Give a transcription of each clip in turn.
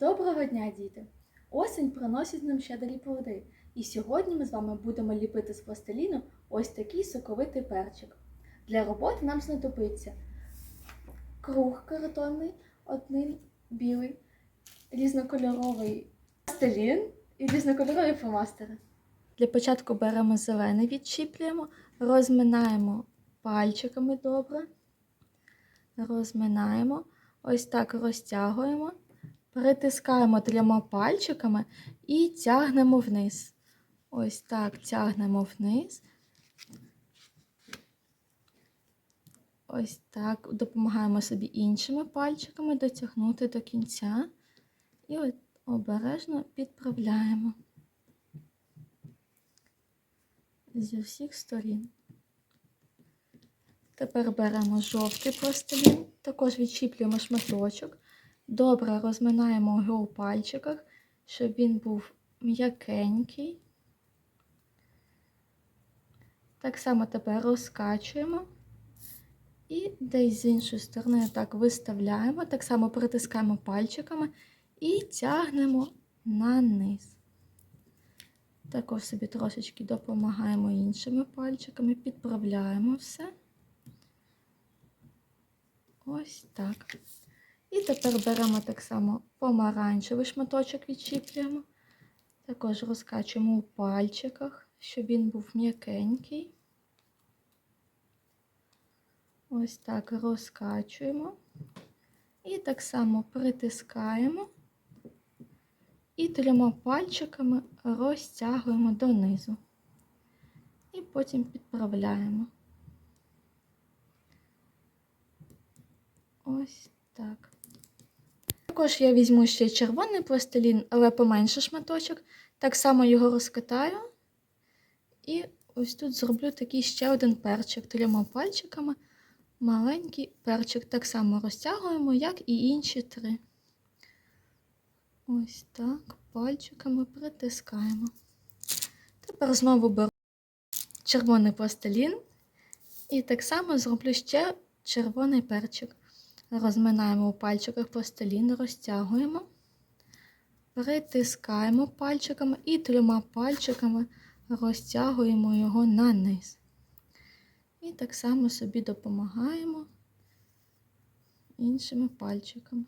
Доброго дня, діти! Осінь приносить нам щедрі плоди. І сьогодні ми з вами будемо ліпити з пластиліну ось такий соковитий перчик. Для роботи нам знадобиться круг картонний, один білий, різнокольоровий пластилін і різнокольорові фломастери. Для початку беремо зелений, відчіплюємо, розминаємо пальчиками добре. Розминаємо, ось так розтягуємо. Притискаємо трьома пальчиками і тягнемо вниз. Ось так тягнемо вниз. Ось так допомагаємо собі іншими пальчиками дотягнути до кінця. І от обережно підправляємо зі всіх сторін. Тепер беремо жовтий пластилін, також відчіплюємо шматочок. Добре розминаємо його у пальчиках, щоб він був м'якенький. Так само тепер розкачуємо і десь з іншої сторони так виставляємо, так само притискаємо пальчиками і тягнемо на низ. Також собі трошечки допомагаємо іншими пальчиками, підправляємо все. Ось так. І тепер беремо так само помаранчевий шматочок відчіплюємо. Також розкачуємо у пальчиках, щоб він був м'якенький. Ось так розкачуємо. І так само притискаємо. І трьома пальчиками розтягуємо донизу. І потім підправляємо. Ось так. Також я візьму ще червоний пластилін, але поменше шматочок. Так само його розкатаю. І ось тут зроблю такий ще один перчик трьома пальчиками. Маленький перчик так само розтягуємо, як і інші три. Ось так, пальчиками притискаємо. Тепер знову беру червоний пластилін і так само зроблю ще червоний перчик. Розминаємо у пальчиках пластилін, розтягуємо, притискаємо пальчиками і трьома пальчиками розтягуємо його на низ. І так само собі допомагаємо іншими пальчиками.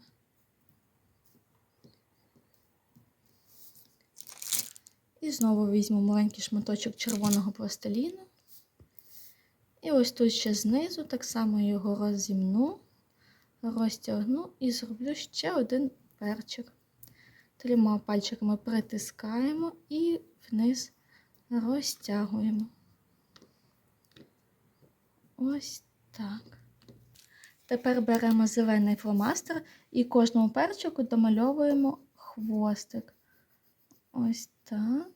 І знову візьму маленький шматочок червоного пластиліну. І ось тут ще знизу так само його розімну розтягну і зроблю ще один перчик. Трьома пальчиками притискаємо і вниз розтягуємо. Ось так. Тепер беремо зелений фломастер і кожному перчику домальовуємо хвостик. Ось так.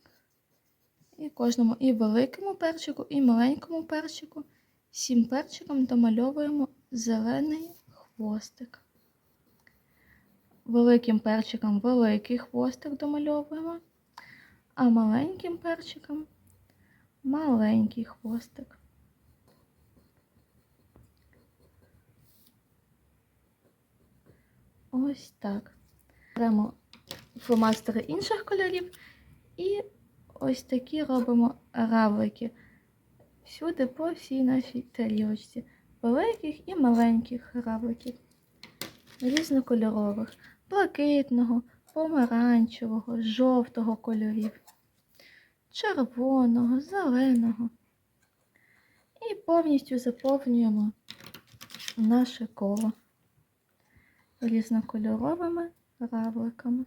І кожному і великому перчику, і маленькому перчику. Всім перчикам домальовуємо зелений хвостик. Великим перчиком великий хвостик домальовуємо, а маленьким перчиком маленький хвостик. Ось так. Беремо фломастери інших кольорів і ось такі робимо равлики всюди по всій нашій тарілочці великих і маленьких равликів, різнокольорових, блакитного, помаранчевого, жовтого кольорів, червоного, зеленого. І повністю заповнюємо наше коло різнокольоровими равликами.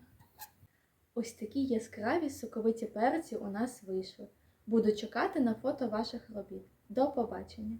Ось такі яскраві соковиті перці у нас вийшли. Буду чекати на фото ваших робіт. До побачення!